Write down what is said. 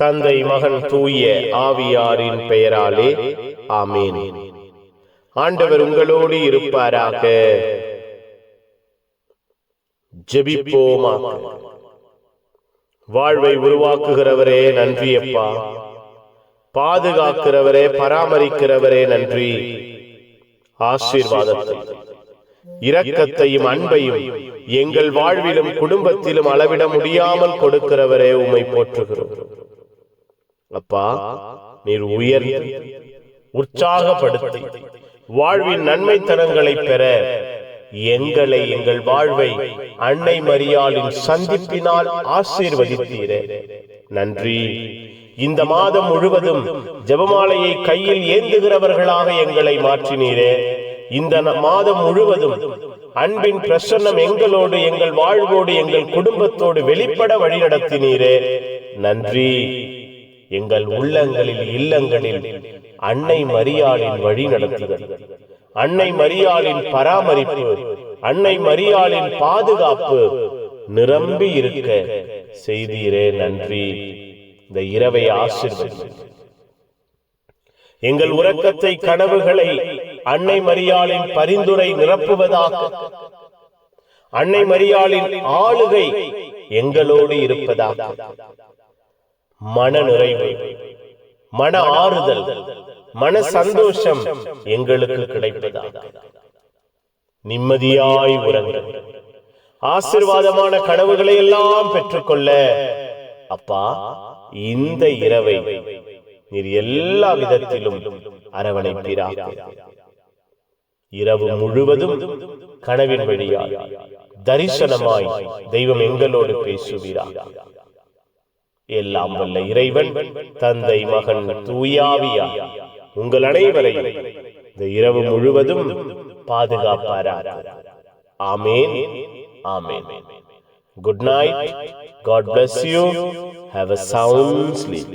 தந்தை மகன் தூய ஆவியாரின் பெயராலே ஆமேன். ஆண்டவர் உங்களோடு இருப்பாராக. ஜெபிப்போமா? வாழ்வை உருவாக்குகிறவரே நன்றி அப்பா பாதுகாக்கிறவரே பராமரிக்கிறவரே நன்றி. ஆசீர்வாதத்தை. இரக்கத்தையும் அன்பையும் எங்கள் வாழ்விலும் குடும்பத்திலும் அளவிட முடியாமல் கொடுக்கிறவரே உம்மை போற்றுகிறோம். அப்பா நீர் உயர் உற்சாகப்படுத்தி வாழ்வின் நன்மைத்தனங்களை பெற எங்களை எங்கள் வாழ்வை அன்னை மரியாளின் சந்திப்பினால் ஆசீர்வதித்தீரே. நன்றி. இந்த மாதம் முழுவதும் ஜெபமாலையை கையில் ஏந்துகிறவர்களாக எங்களை மாற்றினீரே. இந்த மாதம் முழுவதும் அன்பின் பிரசன்னம் எங்களோடு எங்கள் வாழ்வோடு எங்கள் குடும்பத்தோடு வெளிப்பட வழிநடத்தினீரே. நன்றி. எங்கள் உள்ளங்களில் இல்லங்களில் அன்னை மரியாளின் வழி நடத்துதல் அன்னை மரியாளின் பராமரிப்பு அன்னை மரியாளின் பாதுகாப்பு நிரம்பி இருக்க செய்தீரே நன்றி. இந்த இரவை ஆசிர்வதி எங்கள் உறக்கத்தை கனவுகளை அன்னை மரியாளின் பரிந்துரை நிரப்புவதாக அன்னை மரியாளின் ஆளுகை எங்களோடு இருப்பதாக மன நிறைவு மன ஆறுதல் மன சந்தோஷம் எங்களுக்கு கிடைப்பதாக. நிம்மதியாய் உறங்க. ஆசிர்வாதமான கனவுகளை எல்லாம் பெற்றுக்கொள்ள அப்பா இந்த இரவை நீர் எல்லா விதத்திலும் அரவணைப்பீராக. இரவு முழுவதும் கனவின் வழியாய் தரிசனமாய் தெய்வம் எங்களோடு பேசுவீராக. எல்லாம் வல்ல இறைவன் தந்தை மகன் தூயாவியா உங்கள் அனைவரையும் இந்த இரவு முழுவதும் பாதுகாப்பாராக. Amen amen. Good night God bless you have a sound sleep